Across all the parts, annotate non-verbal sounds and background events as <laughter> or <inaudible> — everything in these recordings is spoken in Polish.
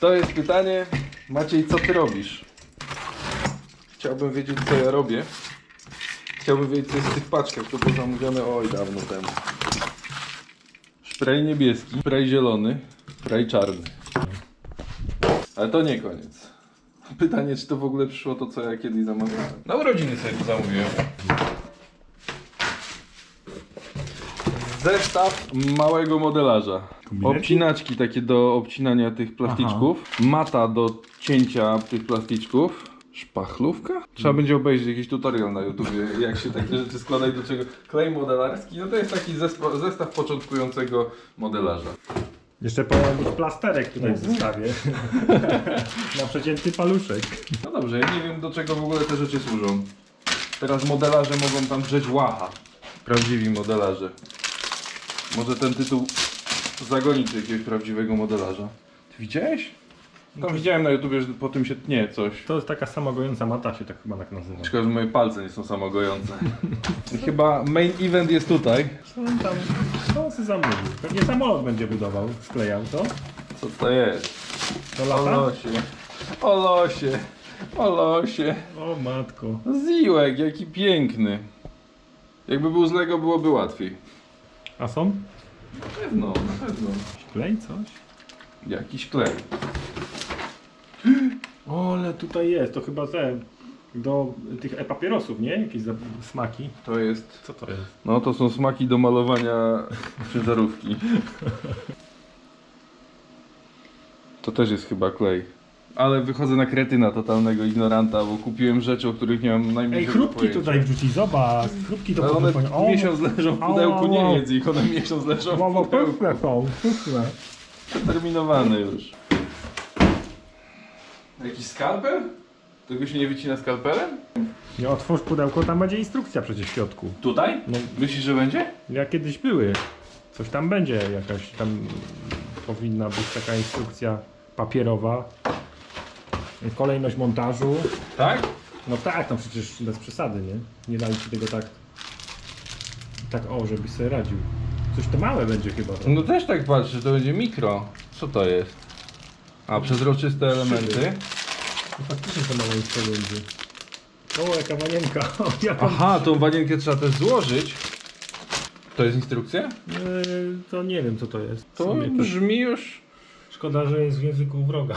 To jest pytanie. Maciej, co ty robisz? Chciałbym wiedzieć, co ja robię. Chciałbym wiedzieć, co jest w tych paczkach. To było zamówione oj dawno temu. Spray niebieski, spray zielony, spray czarny. Ale to nie koniec. Pytanie, czy to w ogóle przyszło to, co ja kiedyś zamawiałem. Na urodziny sobie to zamówiłem. Zestaw małego modelarza. Kombineci? Obcinaczki takie do obcinania tych plasticzków. Mata do cięcia tych plasticzków. Szpachlówka? Trzeba będzie obejrzeć jakiś tutorial na YouTubie, jak się takie rzeczy składa i do czego. Klej modelarski, no to jest taki zestaw początkującego modelarza. Jeszcze powinien plasterek tutaj w zestawie. Na przecięty paluszek. No dobrze, ja nie wiem do czego w ogóle te rzeczy służą. Teraz modelarze mogą tam drzeć łacha. Prawdziwi modelarze. Może ten tytuł zagonić jakiegoś prawdziwego modelarza. Ty widziałeś? Tam widziałem na YouTubie, że po tym się tnie coś. To jest taka sama gojąca mata się tak chyba tak nazywa. Szkoda, że moje palce nie są samogojące. <laughs> Chyba main event jest tutaj. Co on tam, co on sobie zamówił? Pewnie samolot będzie budował, sklejał to. Co to jest? To O lata? losie. O losie. O losie. O matko. Ziłek, jaki piękny. Jakby był z Lego, byłoby łatwiej. A są? Na pewno, na pewno. Klej coś? Jakiś klej. <gasps> O, ale tutaj jest, to chyba te do tych e-papierosów, nie? Jakieś za- smaki. To jest. Co to jest? No to są smaki do malowania <laughs> ciężarówki. To też jest chyba klej. Ale wychodzę na kretyna totalnego ignoranta, bo kupiłem rzeczy, o których nie mam Ej, najmniejszego chrupki pojęcia. tutaj wrzuci, zobacz. Chrupki to Ale one o, miesiąc leżą w pudełku, nie jedz ich, one miesiąc leżą w pudełku. pyszne są, pyszne. Przeterminowane już. Jakiś skalpel? Tego się nie wycina skalpelem? Nie otwórz pudełko, tam będzie instrukcja przecież w środku. Tutaj? No, Myślisz, że będzie? jak kiedyś były. Coś tam będzie, jakaś tam powinna być taka instrukcja papierowa. Kolejność montażu. Tak? No tak, no przecież bez przesady, nie? Nie dali ci tego tak, tak o, żebyś sobie radził. Coś to małe będzie chyba. to. No też tak patrzę, to będzie mikro. Co to jest? A, przezroczyste elementy. No faktycznie to małe to będzie. O, jaka wanienka. <laughs> O, jaką... Aha, tą wanienkę trzeba też złożyć. To jest instrukcja? Yy, to nie wiem co to jest. W To sumie brzmi już... Szkoda, że jest w języku wroga.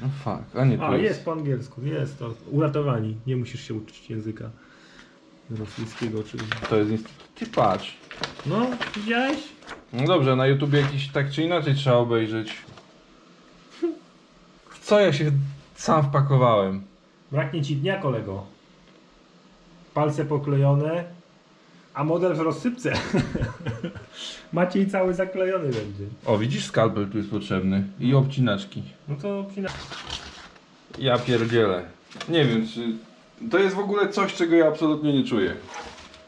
No fuck, a nie A, jest... jest po angielsku, jest to. Uratowani. Nie musisz się uczyć języka rosyjskiego czy... To jest instrukcja. Ty patrz. No, widziałeś? No dobrze, na YouTubie jakiś tak czy inaczej trzeba obejrzeć. W co ja się sam wpakowałem? Braknie ci dnia, kolego. Palce poklejone, a model w rozsypce. <laughs> Maciej cały zaklejony będzie. O, widzisz, skalpel tu jest potrzebny. I obcinaczki. No to przyna... Ja pierdzielę. Nie wiem, czy... To jest w ogóle coś, czego ja absolutnie nie czuję.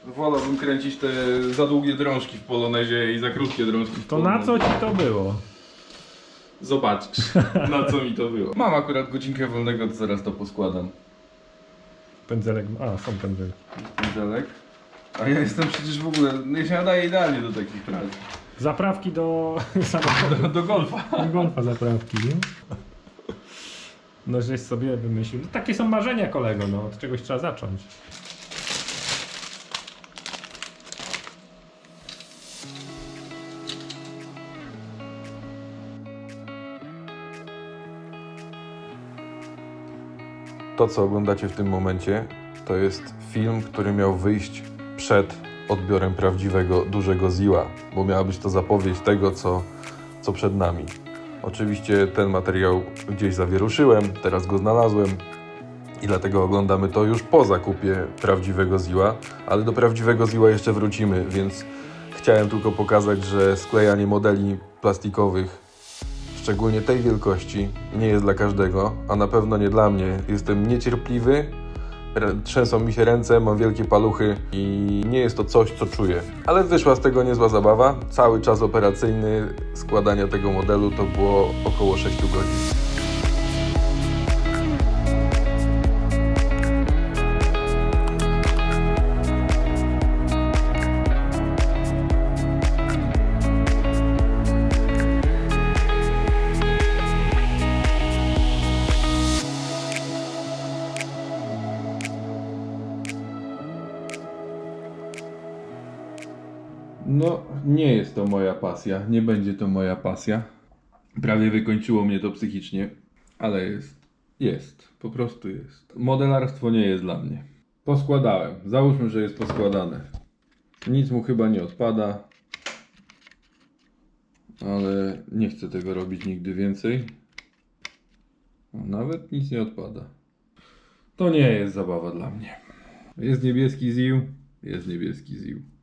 Wolałbym kręcić te za długie drążki w polonezie i za krótkie drążki w To na co ci to było? Zobaczysz, <laughs> na co mi to było. Mam akurat godzinkę wolnego, to zaraz to poskładam. Pędzelek. A, są pędzelki. Pędzelek. A ja jestem przecież w ogóle... Ja się nadaję idealnie do takich prac. Zaprawki do <laughs> samochodu. Do, do golfa. <laughs> Do golfa zaprawki, nie? No żeś sobie wymyślił. No, takie są marzenia kolego, no od czegoś trzeba zacząć. To, co oglądacie w tym momencie, to jest film, który miał wyjść przed odbiorem prawdziwego dużego Ziła, bo miała być to zapowiedź tego, co, co przed nami. Oczywiście ten materiał gdzieś zawieruszyłem, teraz go znalazłem i dlatego oglądamy to już po zakupie prawdziwego Ziła, ale do prawdziwego Ziła jeszcze wrócimy, więc chciałem tylko pokazać, że sklejanie modeli plastikowych szczególnie tej wielkości, nie jest dla każdego, a na pewno nie dla mnie. Jestem niecierpliwy, trzęsą mi się ręce, mam wielkie paluchy i nie jest to coś, co czuję. Ale wyszła z tego niezła zabawa. Cały czas operacyjny składania tego modelu to było około 6 godzin. No, nie jest to moja pasja, nie będzie to moja pasja. Prawie wykończyło mnie to psychicznie, ale jest. Jest, po prostu jest. Modelarstwo nie jest dla mnie. Poskładałem, załóżmy, że jest poskładane. Nic mu chyba nie odpada, ale nie chcę tego robić nigdy więcej. Nawet nic nie odpada. To nie jest zabawa dla mnie. Jest niebieski ZIL, jest niebieski ZIL.